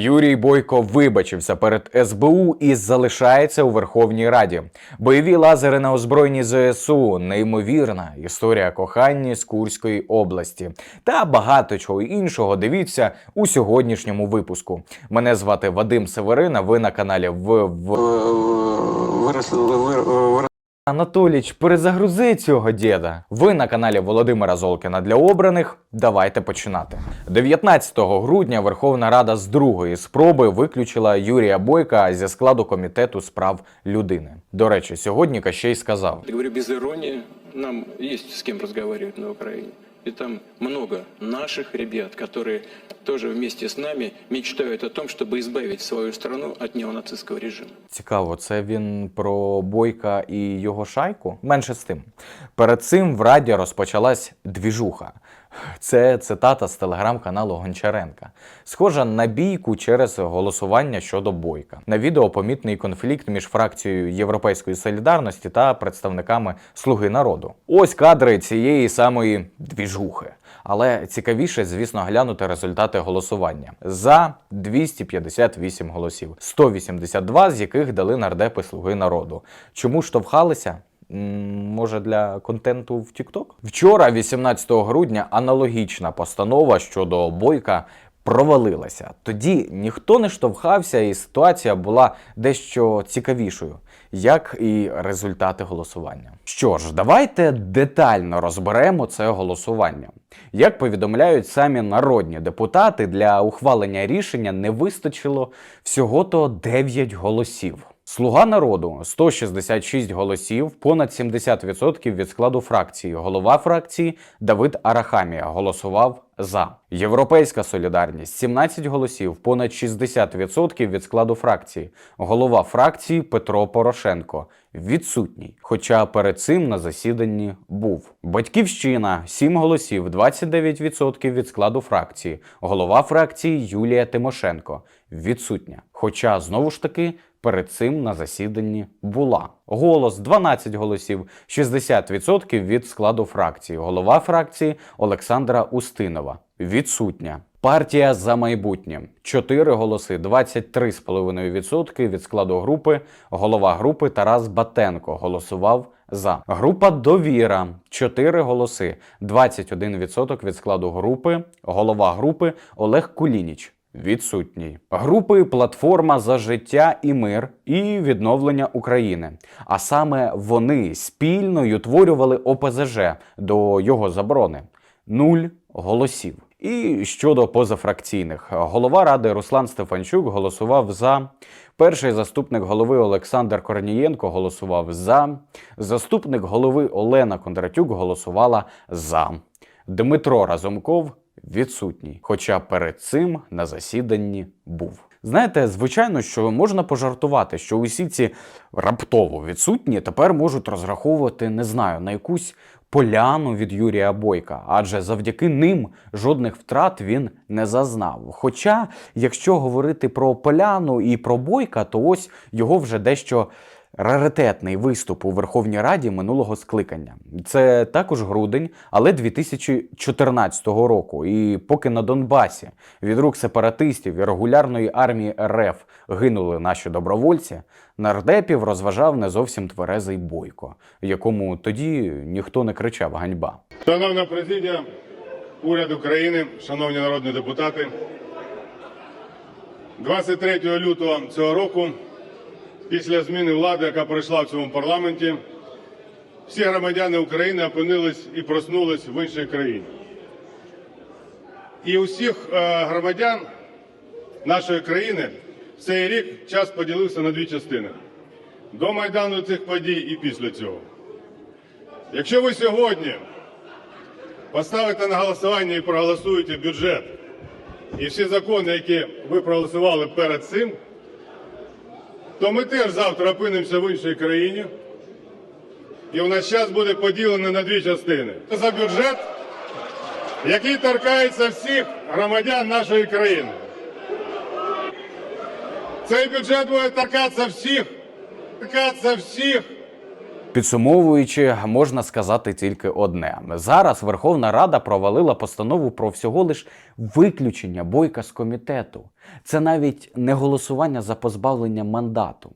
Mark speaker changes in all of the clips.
Speaker 1: Юрій Бойко вибачився перед СБУ і залишається у Верховній Раді. Бойові лазери на озброєнні ЗСУ, неймовірна історія кохання з Курської області та багато чого іншого. Дивіться у сьогоднішньому випуску. Мене звати Вадим Северина. Ви на каналі в. в... Анатоліч, перезагрузи цього діда. Ви на каналі Володимира Золкіна для обраних. Давайте починати. 19 грудня Верховна Рада з другої спроби виключила Юрія Бойка зі складу комітету справ людини. До речі, сьогодні Кащей сказав:
Speaker 2: Я говорю без іронії, нам є з ким розмовляти на Украине. И там много наших ребят, которые тоже вместе с нами мечтают о том, чтобы избавить свою страну от неонацистского режима.
Speaker 1: Цікаво, це він про Бойка і його шайку? Менше з тим. Перед цим в Раді розпочалась двіжуха. Це цитата з телеграм-каналу Гончаренка. Схожа на бійку через голосування щодо Бойка. На відео помітний конфлікт між фракцією Європейської солідарності та представниками Слуги народу. Ось кадри цієї самої двіжухи. Але цікавіше, звісно, глянути результати голосування за 258 голосів, 182 з яких дали нардепи Слуги народу. Чому штовхалися? Може для контенту в TikTok? Вчора, 18 грудня, аналогічна постанова щодо бойка провалилася. Тоді ніхто не штовхався, і ситуація була дещо цікавішою, як і результати голосування. Що ж, давайте детально розберемо це голосування. Як повідомляють самі народні депутати, для ухвалення рішення не вистачило всього-то 9 голосів. Слуга народу 166 голосів, понад 70% від складу фракції. Голова фракції Давид Арахамія голосував за. Європейська солідарність 17 голосів, понад 60% від складу фракції. Голова фракції Петро Порошенко відсутній. Хоча перед цим на засіданні був. Батьківщина 7 голосів, 29% від складу фракції. Голова фракції Юлія Тимошенко відсутня. Хоча знову ж таки перед цим на засіданні була. Голос 12 голосів, 60% від складу фракції. Голова фракції Олександра Устинова відсутня. Партія за майбутнє 4 голоси, 23,5% від складу групи. Голова групи Тарас Батенко голосував за. Група Довіра 4 голоси, 21% від складу групи. Голова групи Олег Кулініч. Відсутній групи Платформа за життя і мир і відновлення України. А саме вони спільно утворювали ОПЗЖ до його заборони. Нуль голосів. І щодо позафракційних, голова ради Руслан Стефанчук голосував за. Перший заступник голови Олександр Корнієнко голосував за. Заступник голови Олена Кондратюк голосувала за. Дмитро Разумков відсутній, хоча перед цим на засіданні був. Знаєте, звичайно, що можна пожартувати, що усі ці раптово відсутні тепер можуть розраховувати, не знаю, на якусь поляну від Юрія Бойка, адже завдяки ним жодних втрат він не зазнав. Хоча, якщо говорити про поляну і про Бойка, то ось його вже дещо раритетний виступ у Верховній Раді минулого скликання. Це також грудень, але 2014 року. І поки на Донбасі від рук сепаратистів і регулярної армії РФ гинули наші добровольці, нардепів розважав не зовсім тверезий бойко, якому тоді ніхто не кричав ганьба.
Speaker 3: Шановна президія, уряд України, шановні народні депутати, 23 лютого цього року, після зміни влади, яка пройшла в цьому парламенті, всі громадяни України опинились і проснулись в іншій країні. І усіх е, громадян нашої країни цей рік час поділився на дві частини: до майдану цих подій і після цього. Якщо ви сьогодні поставите на голосування і проголосуєте бюджет і всі закони, які ви проголосували перед цим, то ми теж завтра опинимося в іншій країні, і в нас час буде поділено на дві частини. За бюджет, який торкається всіх громадян нашої країни. Цей бюджет буде торкатися всіх, торкатися всіх
Speaker 1: Підсумовуючи, можна сказати тільки одне: зараз Верховна Рада провалила постанову про всього лиш виключення бойка з комітету. Це навіть не голосування за позбавлення мандату.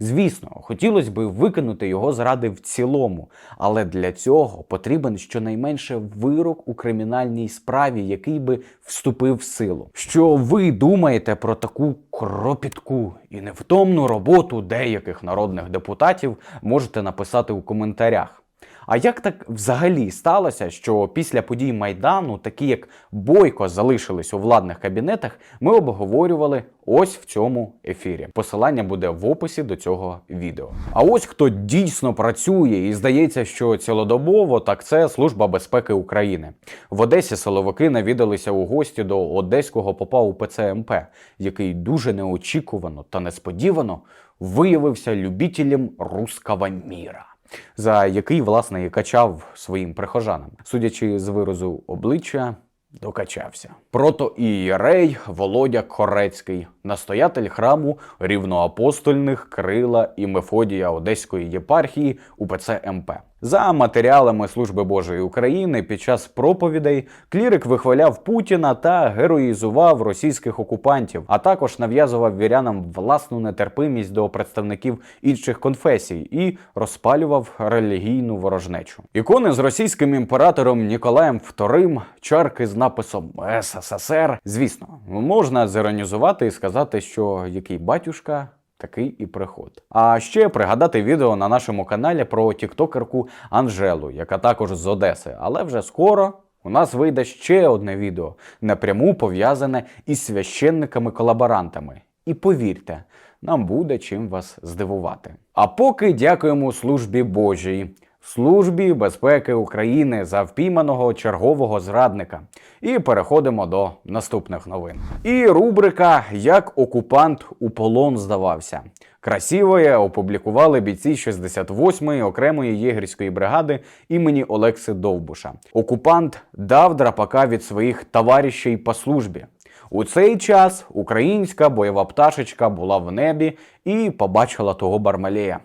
Speaker 1: Звісно, хотілося б викинути його з в цілому, але для цього потрібен щонайменше вирок у кримінальній справі, який би вступив в силу. Що ви думаєте про таку кропітку і невтомну роботу деяких народних депутатів, можете написати у коментарях. А як так взагалі сталося, що після подій Майдану, такі як Бойко залишились у владних кабінетах, ми обговорювали ось в цьому ефірі. Посилання буде в описі до цього відео. А ось хто дійсно працює і здається, що цілодобово, так це Служба безпеки України. В Одесі силовики навідалися у гості до одеського попа УПЦ МП, який дуже неочікувано та несподівано виявився любителем руского міра за який, власне, і качав своїм прихожанам. Судячи з виразу обличчя, докачався. Прото ієрей Володя Корецький, настоятель храму рівноапостольних Крила і Мефодія Одеської єпархії УПЦ МП. За матеріалами Служби Божої України під час проповідей клірик вихваляв Путіна та героїзував російських окупантів, а також нав'язував вірянам власну нетерпимість до представників інших конфесій і розпалював релігійну ворожнечу. Ікони з російським імператором Ніколаєм II, чарки з написом СССР. Звісно, можна зіронізувати і сказати, що який батюшка. Такий і приход. А ще пригадати відео на нашому каналі про тіктокерку Анжелу, яка також з Одеси. Але вже скоро у нас вийде ще одне відео, напряму пов'язане із священниками-колаборантами. І повірте, нам буде чим вас здивувати. А поки дякуємо службі Божій. Службі безпеки України за впійманого чергового зрадника. І переходимо до наступних новин. І рубрика Як окупант у полон здавався. Красивоє опублікували бійці 68-ї окремої єгерської бригади імені Олекси Довбуша. Окупант дав драпака від своїх товаришів по службі. У цей час українська бойова пташечка була в небі і побачила того бармалея.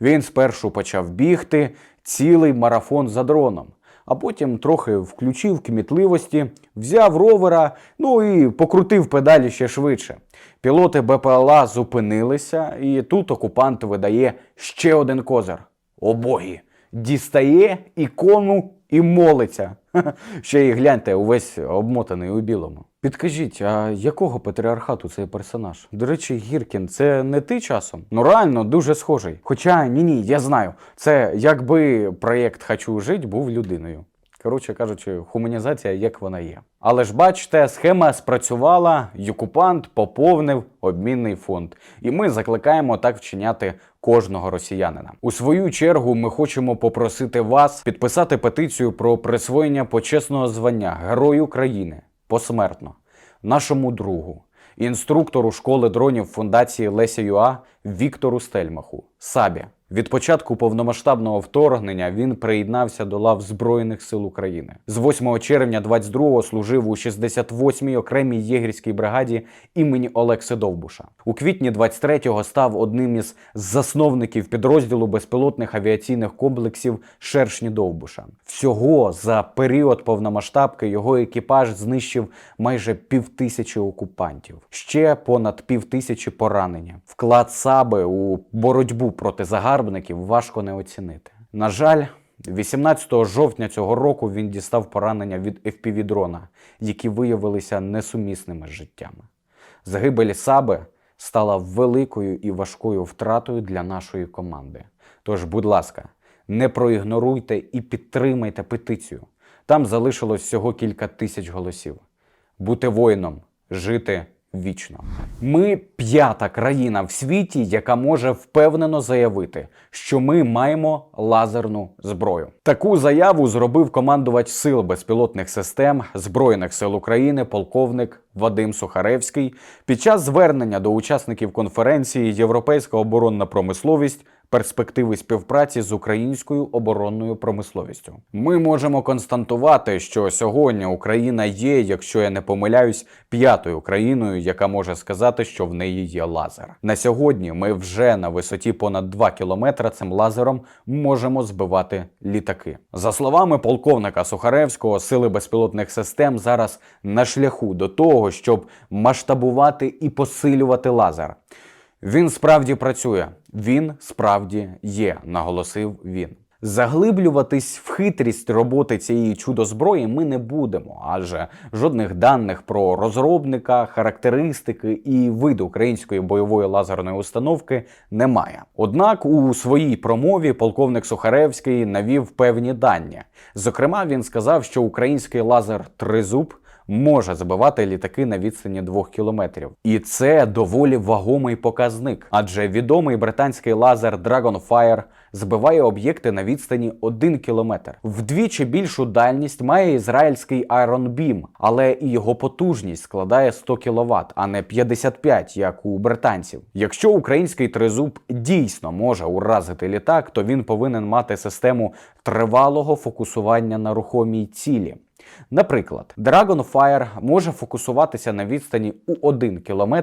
Speaker 1: Він спершу почав бігти цілий марафон за дроном, а потім трохи включив кмітливості, взяв ровера, ну і покрутив педалі ще швидше. Пілоти БПЛА зупинилися, і тут окупант видає ще один козир. О боги! Дістає ікону і молиться. Ще й гляньте, увесь обмотаний у білому. Підкажіть, а якого патріархату цей персонаж? До речі, Гіркін, це не ти часом? Ну реально дуже схожий. Хоча ні, ні, я знаю. Це якби проєкт Хочу жить був людиною. Коротше кажучи, хуманізація як вона є. Але ж бачите, схема спрацювала, й окупант поповнив обмінний фонд. І ми закликаємо так вчиняти кожного росіянина. У свою чергу ми хочемо попросити вас підписати петицію про присвоєння почесного звання Герой України посмертно нашому другу, інструктору школи дронів фундації Леся Юа Віктору Стельмаху Сабі. Від початку повномасштабного вторгнення він приєднався до лав Збройних сил України. З 8 червня 22-го служив у 68-й окремій єгерській бригаді імені Олекси Довбуша. У квітні 23-го став одним із засновників підрозділу безпілотних авіаційних комплексів Шершні Довбуша. Всього за період повномасштабки його екіпаж знищив майже півтисячі окупантів, ще понад півтисячі поранені. Вклад Саби у боротьбу проти загарбників важко не оцінити. На жаль, 18 жовтня цього року він дістав поранення від FPV-дрона, які виявилися несумісними з життями. Загибель Саби стала великою і важкою втратою для нашої команди. Тож, будь ласка, не проігноруйте і підтримайте петицію. Там залишилось всього кілька тисяч голосів. Бути воїном, жити вічно. Ми п'ята країна в світі, яка може впевнено заявити, що ми маємо лазерну зброю. Таку заяву зробив командувач сил безпілотних систем Збройних сил України, полковник Вадим Сухаревський під час звернення до учасників конференції Європейська оборонна промисловість перспективи співпраці з українською оборонною промисловістю. Ми можемо констатувати, що сьогодні Україна є, якщо я не помиляюсь, п'ятою країною, яка може сказати, що в неї є лазер. На сьогодні ми вже на висоті понад 2 кілометри цим лазером можемо збивати літаки. За словами полковника Сухаревського, сили безпілотних систем зараз на шляху до того, щоб масштабувати і посилювати лазер. Він справді працює, він справді є, наголосив він. Заглиблюватись в хитрість роботи цієї чудо-зброї ми не будемо, адже жодних даних про розробника, характеристики і вид української бойової лазерної установки немає. Однак у своїй промові полковник Сухаревський навів певні дані. Зокрема, він сказав, що український лазер Тризуб може забивати літаки на відстані 2 кілометрів. І це доволі вагомий показник, адже відомий британський лазер Dragonfire збиває об'єкти на відстані 1 кілометр. Вдвічі більшу дальність має ізраїльський Iron Beam, але і його потужність складає 100 кВт, а не 55, як у британців. Якщо український тризуб дійсно може уразити літак, то він повинен мати систему тривалого фокусування на рухомій цілі. Наприклад, Dragonfire може фокусуватися на відстані у 1 км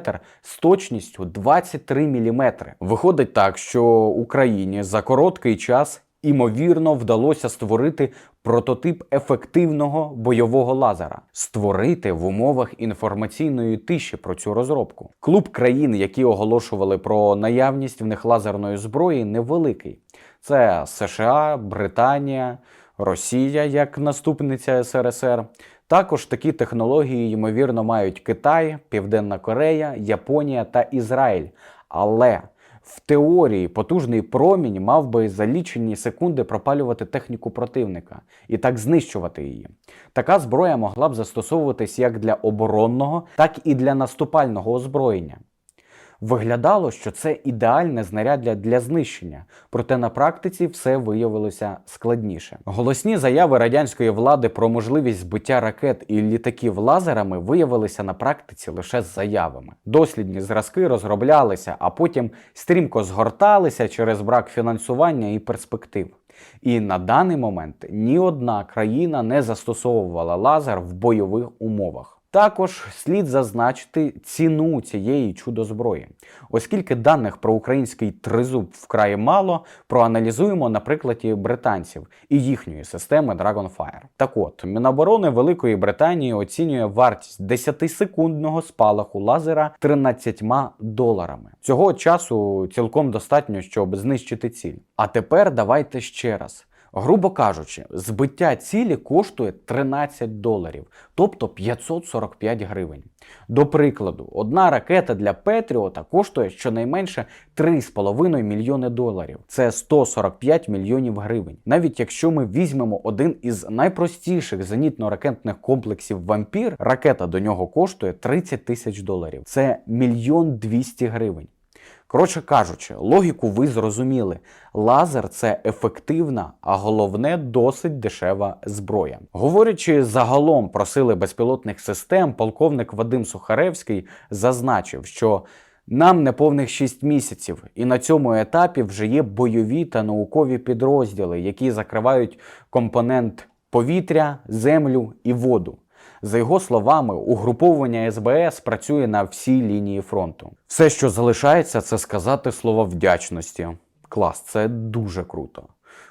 Speaker 1: з точністю 23 мм. Виходить так, що Україні за короткий час імовірно вдалося створити прототип ефективного бойового лазера, створити в умовах інформаційної тиші про цю розробку. Клуб країн, які оголошували про наявність в них лазерної зброї, невеликий. Це США, Британія. Росія як наступниця СРСР. Також такі технології, ймовірно, мають Китай, Південна Корея, Японія та Ізраїль. Але в теорії потужний промінь мав би за лічені секунди пропалювати техніку противника і так знищувати її. Така зброя могла б застосовуватись як для оборонного, так і для наступального озброєння. Виглядало, що це ідеальне знаряддя для знищення, проте на практиці все виявилося складніше. Голосні заяви радянської влади про можливість збиття ракет і літаків лазерами виявилися на практиці лише з заявами. Дослідні зразки розроблялися, а потім стрімко згорталися через брак фінансування і перспектив. І на даний момент ні одна країна не застосовувала лазер в бойових умовах. Також слід зазначити ціну цієї чудо-зброї. Оскільки даних про український тризуб вкрай мало, проаналізуємо на прикладі британців і їхньої системи Dragonfire. Так от, Міноборони Великої Британії оцінює вартість 10-секундного спалаху лазера 13 доларами. Цього часу цілком достатньо, щоб знищити ціль. А тепер давайте ще раз. Грубо кажучи, збиття цілі коштує 13 доларів, тобто 545 гривень. До прикладу, одна ракета для Петріота коштує щонайменше 3,5 мільйони доларів. Це 145 мільйонів гривень. Навіть якщо ми візьмемо один із найпростіших зенітно-ракетних комплексів Вампір, ракета до нього коштує 30 тисяч доларів. Це мільйон 200 гривень. Коротше кажучи, логіку ви зрозуміли. Лазер це ефективна, а головне досить дешева зброя. Говорячи загалом про сили безпілотних систем, полковник Вадим Сухаревський зазначив, що нам неповних 6 місяців, і на цьому етапі вже є бойові та наукові підрозділи, які закривають компонент повітря, землю і воду. За його словами, угруповування СБС працює на всій лінії фронту. Все, що залишається, це сказати слова вдячності. Клас, це дуже круто.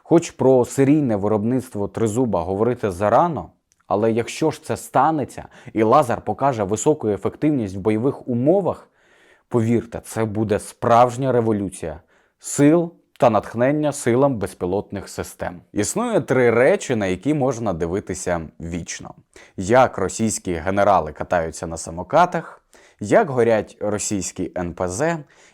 Speaker 1: Хоч про серійне виробництво тризуба говорити зарано, але якщо ж це станеться і лазер покаже високу ефективність в бойових умовах, повірте, це буде справжня революція сил та натхнення силам безпілотних систем. Існує три речі, на які можна дивитися вічно: як російські генерали катаються на самокатах, як горять російські НПЗ,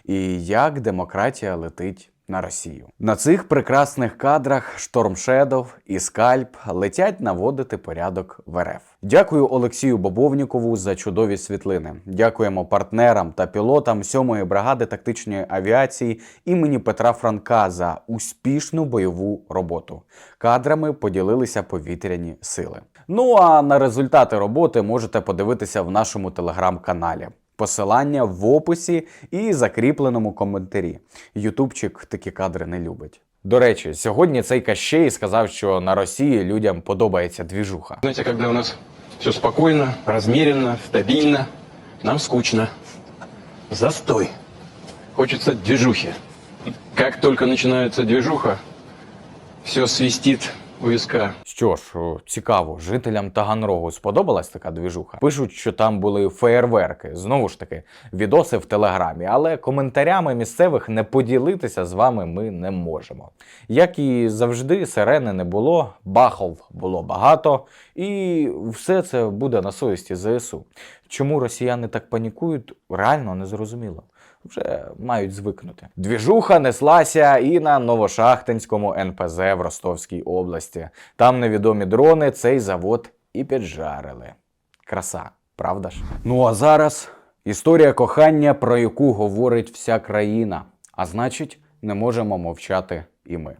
Speaker 1: і як демократія летить. На Росію на цих прекрасних кадрах Шторм Шедов і Скальп летять наводити порядок в РФ. Дякую Олексію Бобовнікову за чудові світлини. Дякуємо партнерам та пілотам 7-ї бригади тактичної авіації імені Петра Франка за успішну бойову роботу. Кадрами поділилися повітряні сили. Ну а на результати роботи можете подивитися в нашому телеграм-каналі. Посилання в описі і закріпленому коментарі. Ютубчик такі кадри не любить. До речі, сьогодні цей Кащей сказав, що на Росії людям подобається двіжуха.
Speaker 2: Знаете, когда у нас все спокойно, размеренно, стабильно, нам скучно. Застой. Хочется движухи. Как только начинается движуха, все свистит у виска.
Speaker 1: Що ж, цікаво, жителям Таганрогу сподобалась така двіжуха. Пишуть, що там були феєрверки. Знову ж таки, відоси в телеграмі, але коментарями місцевих не поділитися з вами ми не можемо. Як і завжди, сирени не було, бахов було багато, і все це буде на совісті ЗСУ. Чому росіяни так панікують, реально не зрозуміло. Вже мають звикнути. Двіжуха неслася і на Новошахтинському НПЗ в Ростовській області. Там невідомі дрони цей завод і піджарили. Краса, правда ж? Ну а зараз історія кохання, про яку говорить вся країна. А значить, не можемо мовчати і ми.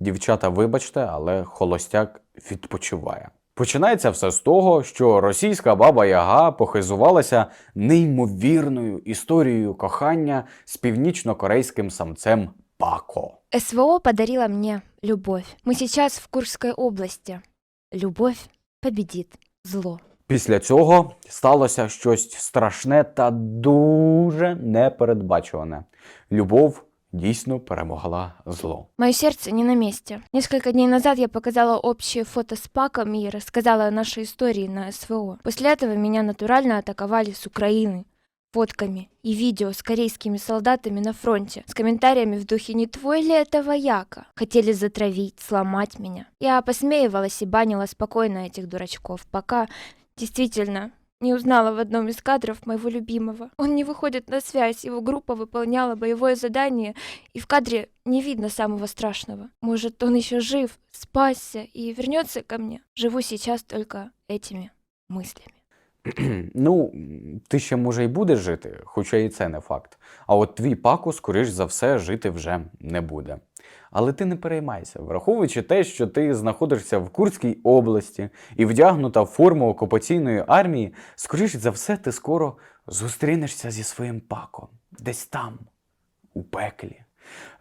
Speaker 1: Дівчата, вибачте, але холостяк відпочиває. Починається все з того, що російська баба Яга похизувалася неймовірною історією кохання з північно-корейським самцем Пако.
Speaker 4: СВО подарила мне любовь. Мы сейчас в Курской области. Любовь победит зло.
Speaker 1: Після цього сталося щось страшне та дуже непередбачуване. Любов дійсно перемогла зло.
Speaker 4: Мое сердце не на месте. Несколько дней назад я показала общие фото с Паком и рассказала о нашей на СВО. После этого меня натурально атаковали с Украины фотками и видео с корейскими солдатами на фронте, с комментариями в духе «Не твой ли это вояка?» Хотели затравить, сломать меня. Я посмеивалась и банила спокойно этих дурачков, пока действительно не узнала в одном из кадров моего любимого. Он не выходит на связь, его группа выполняла боевое задание, и в кадре не видно самого страшного. Может, он еще жив, спасся и вернется ко мне. Живу сейчас только этими мыслями.
Speaker 1: ну, ти ще може й будеш жити, хоча і це не факт. А от твій паку, скоріш за все, жити вже не буде. Але ти не переймайся, враховуючи те, що ти знаходишся в Курській області і вдягнута в форму окупаційної армії, скоріш за все, ти скоро зустрінешся зі своїм паком. Десь там, у пеклі.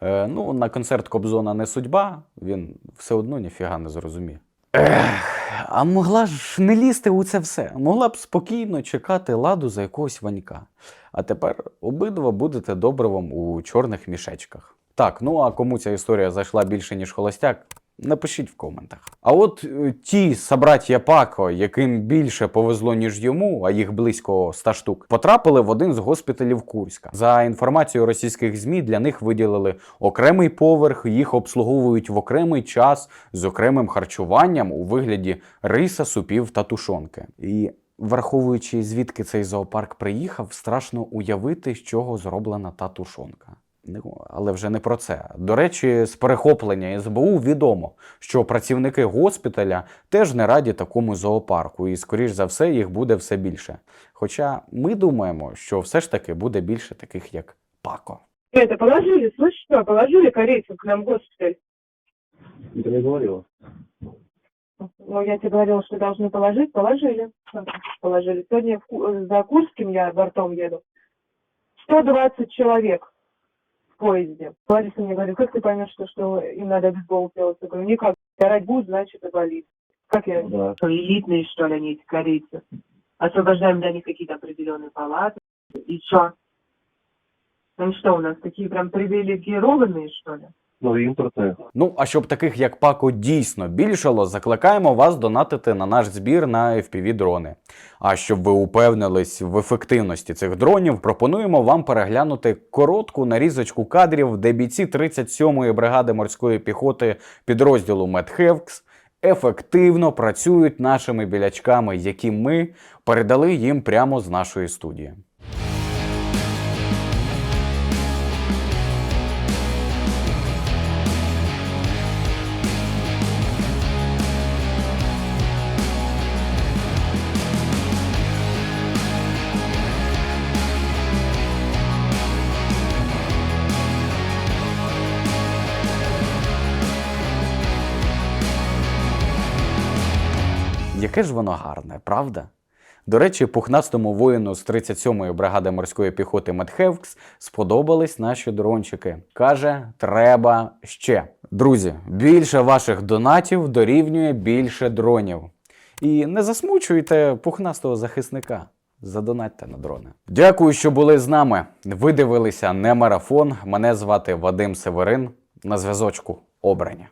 Speaker 1: Е, ну, на концерт Кобзона не судьба, він все одно ніфіга не зрозуміє. Ех, а могла ж не лізти у це все. Могла б спокійно чекати ладу за якогось ванька. А тепер обидва будете добривом у чорних мішечках. Так, ну а кому ця історія зайшла більше, ніж холостяк, напишіть в коментах. А от е, ті собраття Пако, яким більше повезло, ніж йому, а їх близько 100 штук, потрапили в один з госпіталів Курська. За інформацією російських ЗМІ, для них виділили окремий поверх, їх обслуговують в окремий час з окремим харчуванням у вигляді риса, супів та тушонки. І враховуючи, звідки цей зоопарк приїхав, страшно уявити, з чого зроблена та тушонка. Ну, але вже не про це. До речі, з перехоплення СБУ відомо, що працівники госпіталя теж не раді такому зоопарку, і, скоріш за все, їх буде все більше. Хоча ми думаємо, що все ж таки буде більше таких, як Пако.
Speaker 5: Это положили, слышишь, что, положили корейцев к нам в госпиталь.
Speaker 6: Ты не говорила.
Speaker 5: Ну, я тебе говорила, что должны положить, положили. Положили. Сегодня в Ку- за Курским я бортом еду. 120 человек в Поезде. Лариса мне говорит, как ты поймешь, что, что им надо бейсбол делать? Я говорю, никак. Орать будет, значит, и болит. Как я?
Speaker 6: Да.
Speaker 5: Что, элитные, что ли, они, эти корейцы? Освобождаем для них какие-то определенные палаты. И что? Они что, у нас такие прям привилегированные, что ли?
Speaker 6: Ну, імпортне.
Speaker 1: Ну, а щоб таких як Пако дійсно більшало, закликаємо вас донатити на наш збір на fpv дрони. А щоб ви упевнились в ефективності цих дронів, пропонуємо вам переглянути коротку нарізочку кадрів, де бійці 37-ї бригади морської піхоти підрозділу Медхевкс ефективно працюють нашими білячками, які ми передали їм прямо з нашої студії. Яке ж воно гарне, правда? До речі, пухнастому воїну з 37-ї бригади морської піхоти Медхевкс сподобались наші дрончики. Каже, треба ще. Друзі, більше ваших донатів дорівнює більше дронів. І не засмучуйте пухнастого захисника. Задонатьте на дрони. Дякую, що були з нами. Ви дивилися не марафон. Мене звати Вадим Северин. На зв'язочку обрані.